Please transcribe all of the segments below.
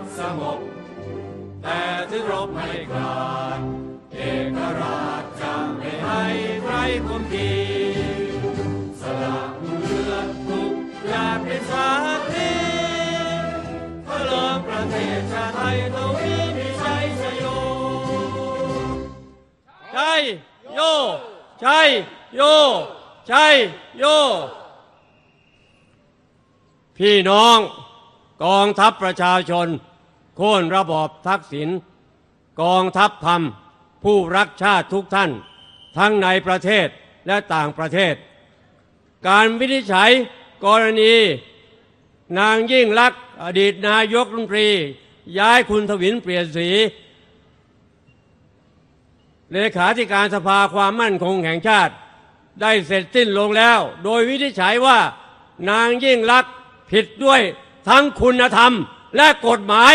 กสงบ แต่ถึงรบไม่กลาดเอกราชจะไม่ให้ใครคุมทีสละเลือดทุกหยาดเป็นสาธีเพื่อเลิมประเทศชาติไทยทวีมีชัยชโยชัยโยชัยโยชัยโย พี่น้องกองทัพประชาชน โค่นระบอบทักษิณกองทัพธรรม ผู้รักชาติทุกท่าน ทั้งในประเทศและต่างประเทศ การวินิจฉัยกรณี นางยิ่งลักษณ์อดีตนายกรัฐมนตรี ย้ายคุณทวินเปลี่ยนสีเลขาธิการสภาความมั่นคงแห่งชาติ ได้เสร็จสิ้นลงแล้ว โดยวินิจฉัยว่า นางยิ่งลักษณ์ผิดด้วยทั้งคุณธรรมและกฎหมาย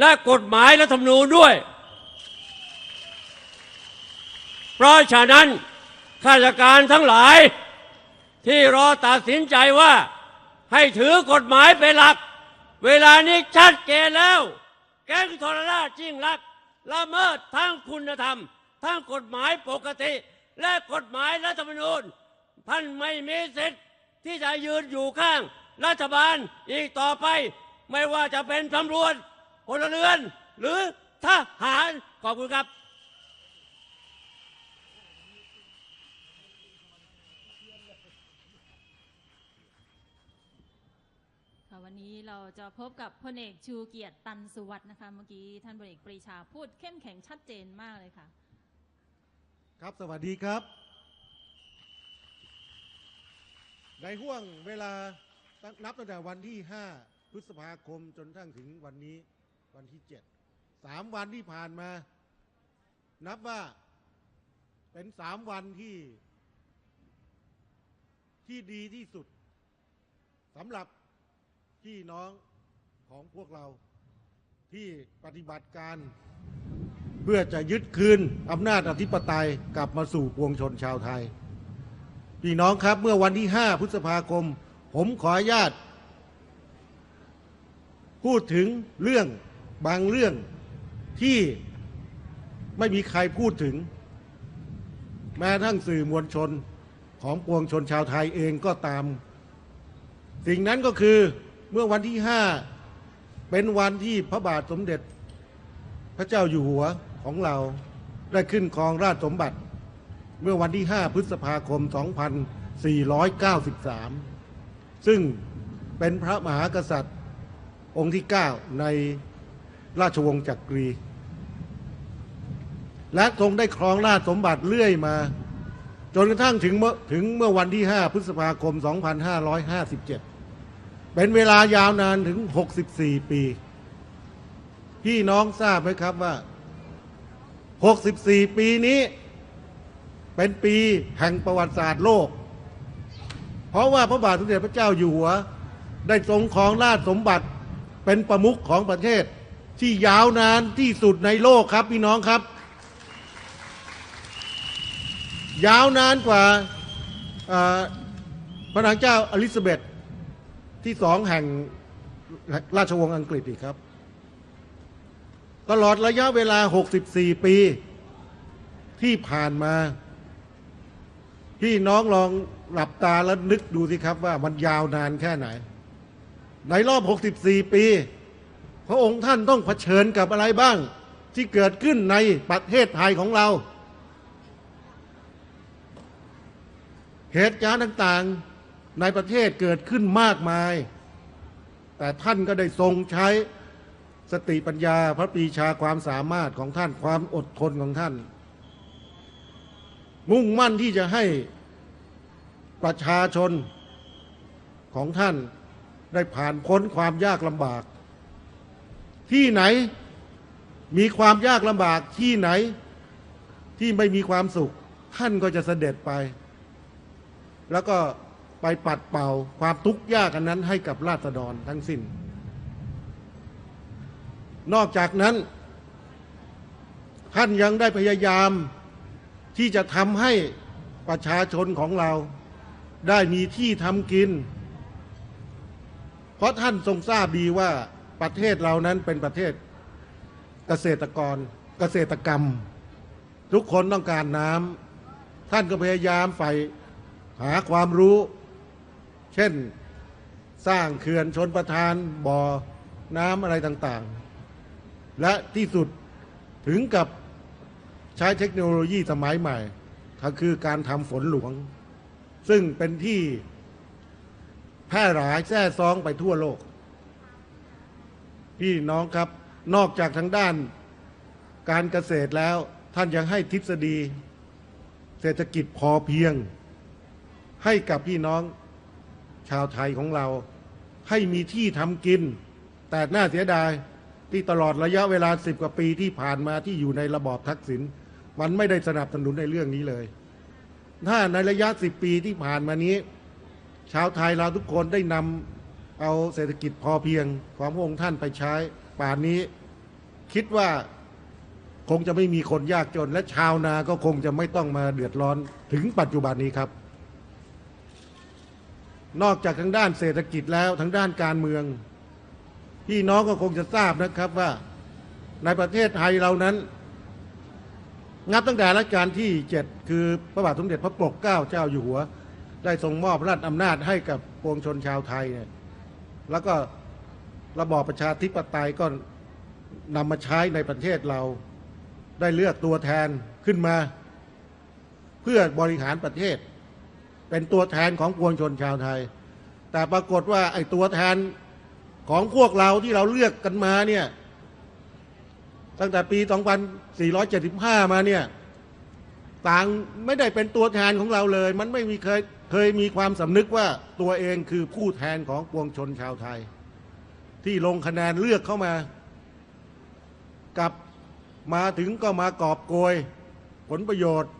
และกฎหมายและธรรมนูญด้วย เพราะฉะนั้นข้าราชการทั้งหลาย ที่รอตัดสินใจว่าให้ถือกฎหมายเป็นหลัก เวลานี้ชัดเจนแล้ว แก๊งทรราชยิ่งลักละเมิดทั้งคุณธรรม ทั้งกฎหมายปกติ และกฎหมายรัฐธรรมนูญ ท่านไม่มีสิทธิ์ที่จะยืนอยู่ข้างรัฐบาลอีกต่อไป ไม่ว่าจะเป็นตำรวจ พลเรือน หรือทหารขอบคุณครับค่ะวันนี้เราจะพบกับพลเอกชูเกียรติตันสุวัสด์นะคะเมื่อกี้ท่านพลเอกปรีชาพูดเข้มแข็งชัดเจนมากเลยค่ะ ครับสวัสดีครับ ในห่วงเวลาตั้งนับตั้งแต่วันที่ 5 พฤษภาคมจนทั้งถึงวันนี้ วันที่7สามวันที่ผ่านมา นับว่าเป็นสามวันที่ที่ดีที่สุดสำหรับพี่น้องของพวกเราที่ปฏิบัติการ เพื่อจะยึดคืนอำนาจอธิปไตยกลับมาสู่ปวงชนชาวไทย พี่น้องครับเมื่อวันที่ 5 พฤษภาคม ผมขออนุญาต พูดถึงเรื่อง บางเรื่องที่ไม่มีใครพูดถึง แม้ทั้งสื่อมวลชนของปวงชนชาวไทยเองก็ตาม สิ่งนั้นก็คือเมื่อวันที่5เป็นวันที่พระบาทสมเด็จ พระเจ้าอยู่หัวของเราได้ขึ้นครองราชสมบัติ เมื่อวันที่ 5 พฤษภาคม 2493 ซึ่งเป็นพระมหากษัตริย์องค์ที่ 9 ใน ราชวงศ์จักรี และทรงได้ครองราชสมบัติเรื่อยมา จนกระทั่งถึงเมื่อถึงเมื่อวันที่ 5 พฤษภาคม 2557 เป็นเวลายาวนานถึง 64 ปี พี่น้องทราบไหมครับว่า 64 ปีนี้ เป็นปีแห่งประวัติศาสตร์โลก เพราะว่าพระบาทสมเด็จพระเจ้าอยู่หัวได้ทรงครองราชสมบัติเป็นประมุขของประเทศ ที่ยาวนานที่สุดในโลกครับพี่น้องครับ ยาวนานกว่าพระนางเจ้าอลิซาเบธที่สองแห่งราชวงศ์อังกฤษอีกครับ ตลอดระยะเวลา 64 ปีที่ผ่านมาพี่น้องลองหลับตาแล้วนึกดูสิครับว่ามันยาวนานแค่ไหน ในรอบ 64 ปี พระองค์ท่านต้องเผชิญกับอะไรบ้าง ที่เกิดขึ้นในประเทศไทยของเรา เหตุการณ์ต่างๆในประเทศเกิดขึ้นมากมาย แต่ท่านก็ได้ทรงใช้สติปัญญาพระปีชาความสามารถของท่านความอดทนของท่าน มุ่งมั่นที่จะให้ประชาชนของท่านได้ผ่านพ้นความยากลำบาก ที่ไหนมีความยากลำบากที่ไหนที่ไม่มีความสุข ท่านก็จะเสด็จไป แล้วก็ไปปัดเป่าความทุกข์ยากอันนั้นให้กับราษฎรทั้งสิ้น นอกจากนั้น ท่านยังได้พยายามที่จะทำให้ประชาชนของเราได้มีที่ทำกิน เพราะท่านทรงทราบดีว่า ประเทศเรานั้นเป็นประเทศเกษตรกรเกษตรกรรม ทุกคนต้องการน้ำท่านก็พยายามใฝ่หาความรู้ เช่นสร้างเขื่อนชนประทานบ่อน้ำอะไรต่างๆ และที่สุดถึงกับใช้เทคโนโลยีสมัยใหม่ก็คือการทำฝนหลวง ซึ่งเป็นที่แพร่หลายแท้ซองไปทั่วโลก พี่น้องครับ นอกจากทางด้านการเกษตรแล้วท่านยังให้ทฤษฎี เศรษฐกิจพอเพียง ให้กับพี่น้องชาวไทยของเรา ให้มีที่ทำกิน แต่น่าเสียดายที่ตลอดระยะเวลาสิบกว่าปีที่ผ่านมาที่อยู่ในระบอบทักษิณมันไม่ได้สนับสนุนในเรื่องนี้เลย ถ้าในระยะสิบปีที่ผ่านมานี้ ชาวไทยเราทุกคนได้นำ เอาเศรษฐกิจพอเพียงของพระองค์ท่านไปใช้ ป่านนี้คิดว่าคงจะไม่มีคนยากจน และชาวนาก็คงจะไม่ต้องมาเดือดร้อนถึงปัจจุบันนี้ครับ นอกจากทางด้านเศรษฐกิจแล้วทางด้านการเมือง พี่น้องก็คงจะทราบนะครับว่าในประเทศไทยเรานั้นนับตั้งแต่รัชกาลที่เจ็ดคือพระบาทสมเด็จพระปกเกล้าเจ้าอยู่หัว ได้ทรงมอบราชอำนาจให้กับปวงชนชาวไทยเนี่ย แล้วก็ระบอบประชาธิปไตยก็นำมาใช้ในประเทศเราได้เลือกตัวแทนขึ้นมา เพื่อบริหารประเทศ เป็นตัวแทนของปวงชนชาวไทย แต่ปรากฏว่าไอ้ตัวแทนของพวกเราที่เราเลือกกันมาเนี่ยตั้งแต่ปี 2475 มาเนี่ย ต่างไม่ได้เป็นตัวแทนของเราเลย มันไม่มีเคยเคยมีความสำนึกว่าตัวเองคือผู้แทนของปวงชนชาวไทย ที่ลงคะแนนเลือกเข้ามา กับมาถึงก็มากอบโกย ผลประโยชน์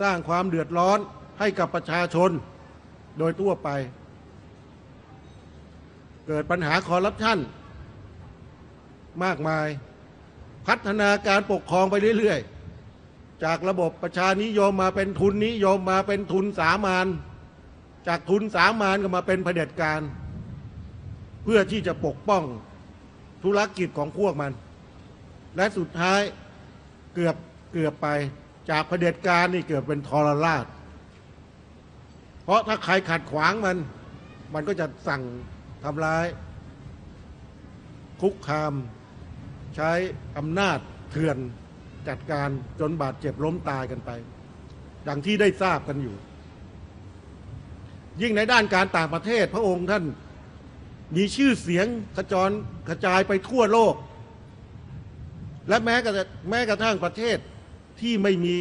สร้างความเดือดร้อนให้กับประชาชนโดยทั่วไป เกิดปัญหาคอร์รัปชันมากมาย พัฒนาการปกครองไปเรื่อยๆ จากระบบประชานิยมมาเป็นทุนนิยมมาเป็นทุนสามานจากทุนสามานก็มาเป็นเผด็จการ เพื่อที่จะปกป้องธุรกิจของพวกมัน และสุดท้ายเกือบเกือบไป จากเผด็จการนี่เกือบเป็นทรราช เพราะถ้าใครขัดขวางมัน มันก็จะสั่งทำร้าย คุกคาม ใช้อำนาจเถื่อน จัดการจนบาดเจ็บล้มตายกันไป ดังที่ได้ทราบกันอยู่ ยิ่งในด้านการต่างประเทศพระองค์ท่านมีชื่อเสียงกระจรกระจายไปทั่วโลก และแม้กระทั่งแม้กระทั่งประเทศที่ไม่มี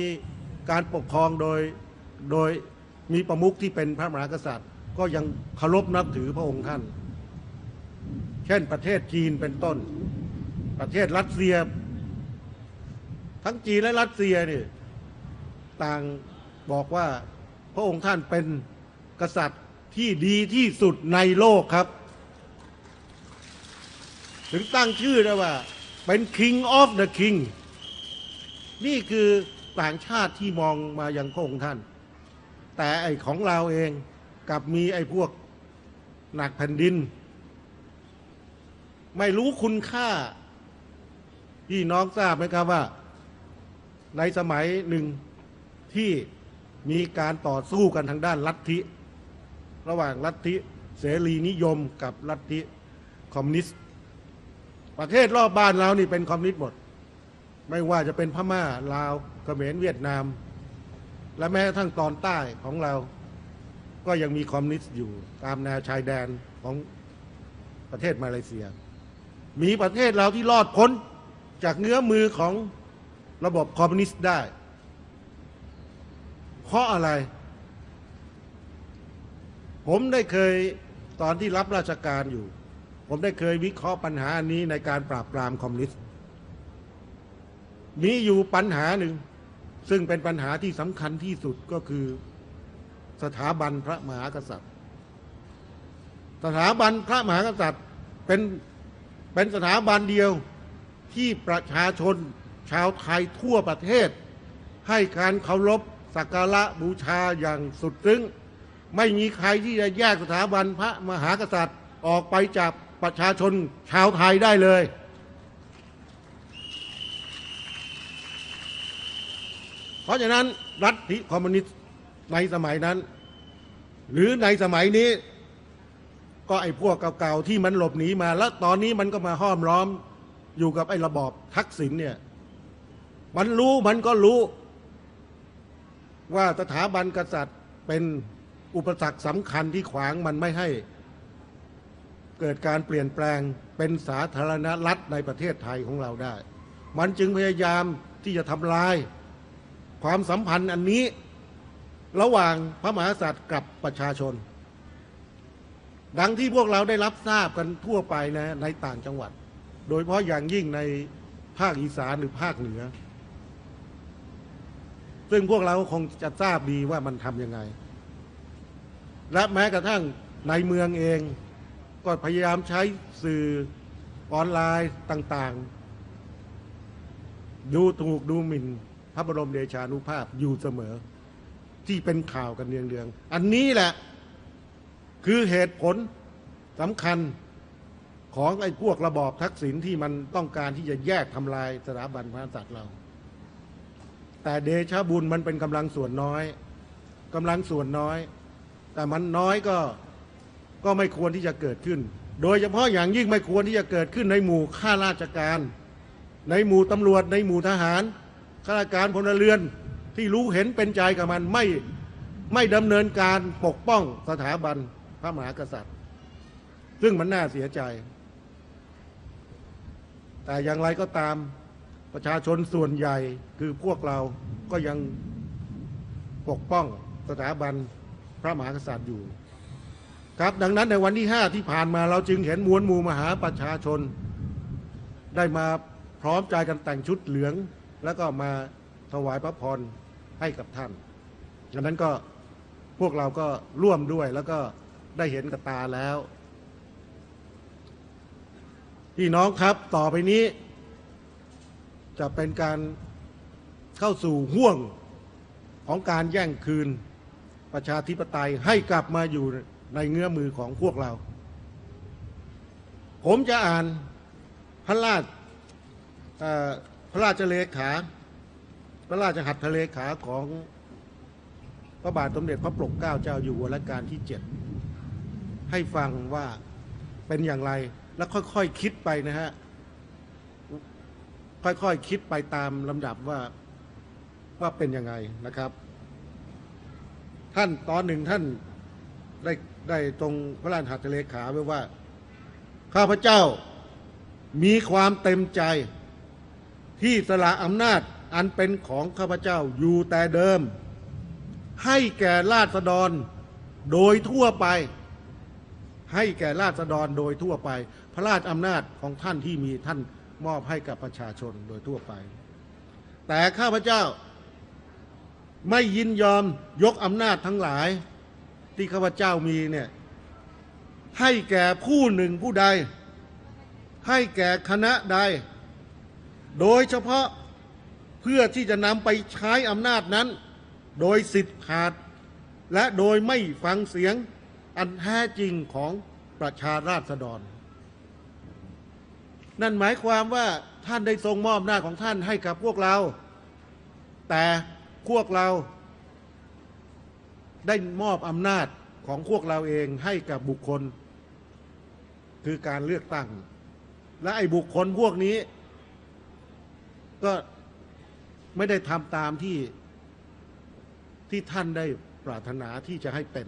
การปกครองโดยโดยมีประมุขที่เป็นพระมหากษัตริย์ ก็ยังเคารพนับถือพระองค์ท่าน เช่นประเทศจีนเป็นต้น ประเทศรัสเซีย ทั้งจีนและรัสเซียนี่ต่างบอกว่าพระองค์ท่านเป็นกษัตริย์ที่ดีที่สุดในโลกครับ ถึงตั้งชื่อนะว่า เป็น King of the King นี่คือต่างชาติที่มองมายังพระองค์ท่าน แต่ไอ้ของเราเองกับมีไอ้พวกหนักแผ่นดิน ไม่รู้คุณค่าพี่น้องทราบไหมครับว่า ในสมัยหนึ่งที่มีการต่อสู้กันทางด้านลัทธิ ระหว่างลัทธิเสรีนิยมกับลัทธิคอมมิวนิสต์ ประเทศรอบบ้านเรานี่เป็นคอมมิวนิสต์หมด ไม่ว่าจะเป็นพม่าลาวเขมรเวียดนาม และแม้กระทั่งตอนใต้ของเรา ก็ยังมีคอมมิวนิสต์อยู่ตามแนวชายแดนของประเทศมาเลเซีย มีประเทศเราที่รอดพ้นจากเงื้อมือของ ระบบคอมมิวนิสต์ได้เพราะอะไร ผมได้เคยตอนที่รับราชการอยู่ ผมได้เคยวิเคราะห์ปัญหาอันนี้ในการปราบปรามคอมมิวนิสต์ มีอยู่ปัญหาหนึ่ง ซึ่งเป็นปัญหาที่สำคัญที่สุดก็คือสถาบันพระมหากษัตริย์ สถาบันพระมหากษัตริย์เป็นเป็นสถาบันเดียวที่ประชาชน ชาวไทยทั่วประเทศ ให้การเคารพสักการะบูชาอย่างสุดซึ้ง ไม่มีใครที่จะแยกสถาบันพระมหากษัตริย์ออกไปจากประชาชนชาวไทยได้เลย เพราะฉะนั้นรัฐิคอมมิวนิสต์ในสมัยนั้น หรือในสมัยนี้ ก็ไอ้พวกเก่าๆที่มันหลบหนีมา แล้วตอนนี้มันก็มาห้อมล้อมอยู่กับไอ้ระบอบทักษิณเนี่ย มันรู้มันก็รู้ ว่าสถาบันกษัตริย์เป็นอุปสรรคสำคัญที่ขวางมันไม่ให้ เกิดการเปลี่ยนแปลงเป็นสาธารณรัฐในประเทศไทยของเราได้ มันจึงพยายามที่จะทำลาย ความสัมพันธ์อันนี้ ระหว่างพระมหากษัตริย์กับประชาชน ดังที่พวกเราได้รับทราบกันทั่วไปนะในต่างจังหวัด โดยเฉพาะอย่างยิ่งในภาคอีสานหรือภาคเหนือ ซึ่งพวกเราคงจะทราบดีว่ามันทำยังไง และแม้กระทั่งในเมืองเอง ก็พยายามใช้สื่อออนไลน์ต่างๆ ดูถูกดูหมิ่น พระบรมเดชานุภาพอยู่เสมอ ที่เป็นข่าวกันเนืองๆ อันนี้แหละ คือเหตุผลสำคัญของไอ้พวกระบอบทักษิณที่มันต้องการที่จะแยกทำลายสถาบันพระมหากษัตริย์เรา แต่เดชะบุญมันเป็นกำลังส่วนน้อยกำลังส่วนน้อย แต่มันน้อยก็ก็ไม่ควรที่จะเกิดขึ้น โดยเฉพาะอย่างยิ่งไม่ควรที่จะเกิดขึ้นในหมู่ข้าราชการ ในหมู่ตำรวจในหมู่ทหารข้าราชการพลเรือนที่รู้เห็นเป็นใจกับมันไม่ไม่ดำเนินการปกป้องสถาบันพระมหากษัตริย์ ซึ่งมันน่าเสียใจ แต่อย่างไรก็ตาม ประชาชนส่วนใหญ่คือพวกเราก็ยังปกป้องสถาบันพระมหากษัตริย์อยู่ ครับดังนั้นในวันที่ 5 ที่ผ่านมาเราจึงเห็นมวลหมู่มหาประชาชน ได้มาพร้อมใจกันแต่งชุดเหลือง แล้วก็มาถวายพระพรให้กับท่านดังนั้นก็พวกเราก็ร่วมด้วยแล้วก็ได้เห็นกับตาแล้วพี่น้องครับต่อไปนี้ จะเป็นการเข้าสู่ห่วงของการแย่งคืนประชาธิปไตยให้กลับมาอยู่ในเงื้อมือของพวกเรา ผมจะอ่านพระราชพระราชเลขาพระราชหัตถเลขาของพระบาทสมเด็จพระปกเกล้าเจ้าอยู่หัวรัชกาลที่เจ็ดให้ฟังว่าเป็นอย่างไร แล้วค่อยๆคคิดไปนะฮะ ค่อยๆคคิดไปตามลำดับว่าว่าเป็นยังไงนะครับ ท่านตอนหนึ่งท่านได้ได้ตรงพระราชหัตถเลขาไว้ว่า ข้าพเจ้ามีความเต็มใจ ที่สละอำนาจอันเป็นของข้าพเจ้าอยู่แต่เดิม ให้แก่ราษฎรโดยทั่วไป ให้แก่ราษฎรโดยทั่วไป พระราชอำนาจของท่านที่มีท่าน มอบให้กับประชาชนโดยทั่วไป แต่ข้าพเจ้าไม่ยินยอมยกอำนาจทั้งหลาย ที่ข้าพเจ้ามีเนี่ยให้แก่ผู้หนึ่งผู้ใด ให้แก่คณะใด โดยเฉพาะเพื่อที่จะนำไปใช้อำนาจนั้น โดยสิทธิ์ขาด และโดยไม่ฟังเสียงอันแท้จริงของประชาราษฎร นั่นหมายความว่าท่านได้ทรงมอบหน้าของท่านให้กับพวกเรา แต่พวกเราได้มอบอำนาจของพวกเราเองให้กับบุคคล คือการเลือกตั้ง และไอ้บุคคลพวกนี้ ก็ไม่ได้ทำตามที่ที่ท่านได้ปรารถนาที่จะให้เป็น